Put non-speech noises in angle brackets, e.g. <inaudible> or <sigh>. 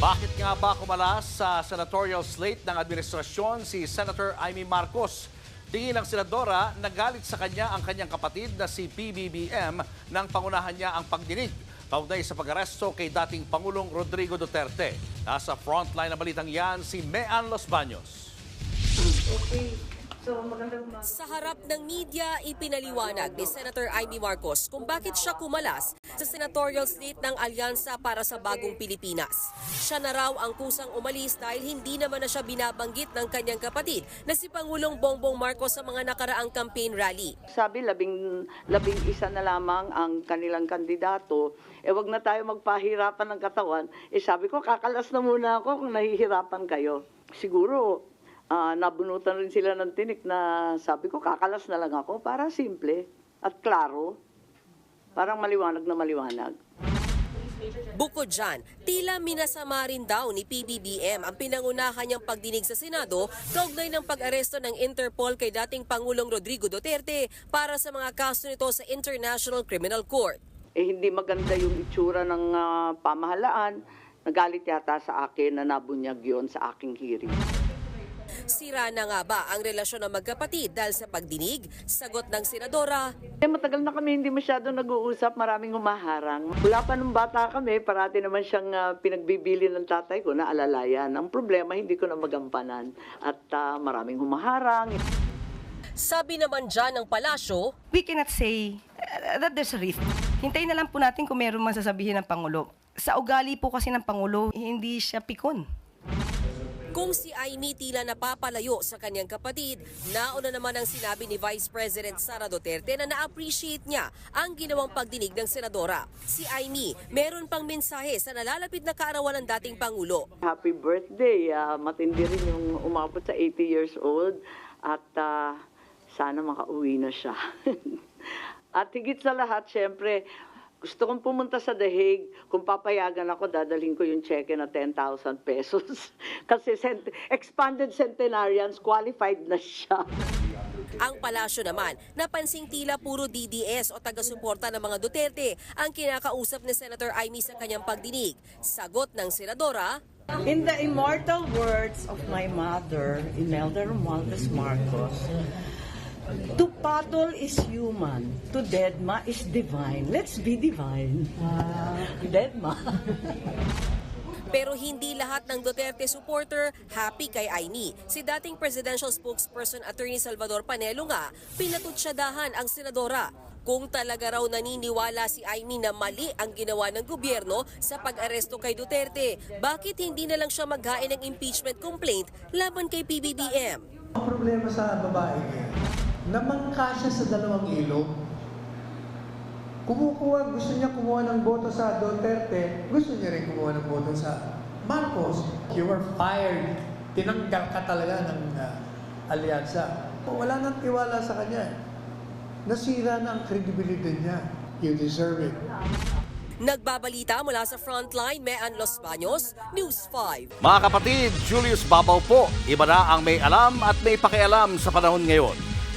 Bakit nga ba kumalas sa senatorial slate ng administrasyon si Senator Amy Marcos? Tingin ng senadora, nagalit sa kanya ang kanyang kapatid na si PBBM nang pangunahan niya ang pagdinig kaugnay sa pag-aresto kay dating Pangulong Rodrigo Duterte. Nasa frontline na balitang yan si Mean Los Baños. Okay. So. Sa harap ng media, ipinaliwanag ni Senator Amy Marcos kung bakit siya kumalas sa senatorial slate ng Alyansa para sa Bagong Pilipinas. Siya na raw ang kusang umalis dahil hindi naman na siya binabanggit ng kanyang kapatid na si Pangulong Bongbong Marcos sa mga nakaraang campaign rally. Sabi, labing, labing isa na lamang ang kanilang kandidato. Eh, wag na tayo magpahirapan ng katawan. Eh, sabi ko, kakalas na muna ako kung nahihirapan kayo. Siguro, ah, nabunutan rin sila ng tinik na sabi ko, kakalas na lang ako para simple at klaro. Parang maliwanag na maliwanag. Bukod dyan, tila minasama rin daw ni PBBM ang pinangunahan niyang pagdinig sa Senado kaugnay ng pag-aresto ng Interpol kay dating Pangulong Rodrigo Duterte para sa mga kaso nito sa International Criminal Court. eh hindi maganda yung itsura ng ah, pamahalaan. Nagalit yata sa akin na nabunyag yon sa aking hearing. Sira na nga ba ang relasyon ng magkapatid dahil sa pagdinig? Sagot ng senadora, Eh, matagal na kami hindi masyado nag-uusap, maraming humaharang. Wala pa nung bata kami, parati naman siyang ah, pinagbibili ng tatay ko na alalayan. Ang problema, hindi ko na magampanan. At ah, maraming humaharang. sabi naman dyan ng palasyo, we cannot say uh, that there's a risk. Hintayin na lang po natin kung meron man sasabihin ng Pangulo. Sa ugali po kasi ng Pangulo, hindi siya pikon. Kung si Amy tila napapalayo sa kanyang kapatid, nauna naman ang sinabi ni Vice President Sara Duterte na na-appreciate niya ang ginawang pagdinig ng senadora. Si Amy, meron pang mensahe sa nalalapit na kaarawan ng dating Pangulo. Happy birthday. ah, matindi rin yung umabot sa 80 years old. At ah, sana makauwi na siya. <laughs> At higit sa lahat, syempre, gusto kong pumunta sa The Hague. Kung papayagan ako, dadalhin ko yung cheque na 10,000 pesos. <laughs> Kasi cent- expanded centenarians, qualified na siya. Ang palasyo naman, napansing tila puro DDS o taga-suporta ng mga Duterte ang kinakausap ni Senator Amy sa kanyang pagdinig. Sagot ng senadora, In the immortal words of my mother, Imelda Romualdez Marcos, to paddle is human, to deadma is divine. Let's be divine. Deadma. Pero hindi lahat ng Duterte supporter happy kay Aimee. Si dating presidential spokesperson Attorney Salvador Panelo nga, pinatutsadahan ang senadora. Kung talaga raw naniniwala si Aimee na mali ang ginawa ng gobyerno sa pag-aresto kay Duterte, bakit hindi na lang siya maghain ng impeachment complaint laban kay PBBM? Ang problema sa babae niya, namangka siya sa dalawang ilog. Kumukuha, gusto niya kumuha ng boto sa Duterte, gusto niya rin kumuha ng boto sa Marcos. You were fired. Tinanggal ka talaga ng ah, alyansa. Wala nang tiwala sa kanya. Nasira na ang credibility niya. You deserve it. Nagbabalita mula sa Frontline, Mean Los Baños, News 5. Mga kapatid, Julius Babaw po. Iba na ang may alam at may pakialam sa panahon ngayon.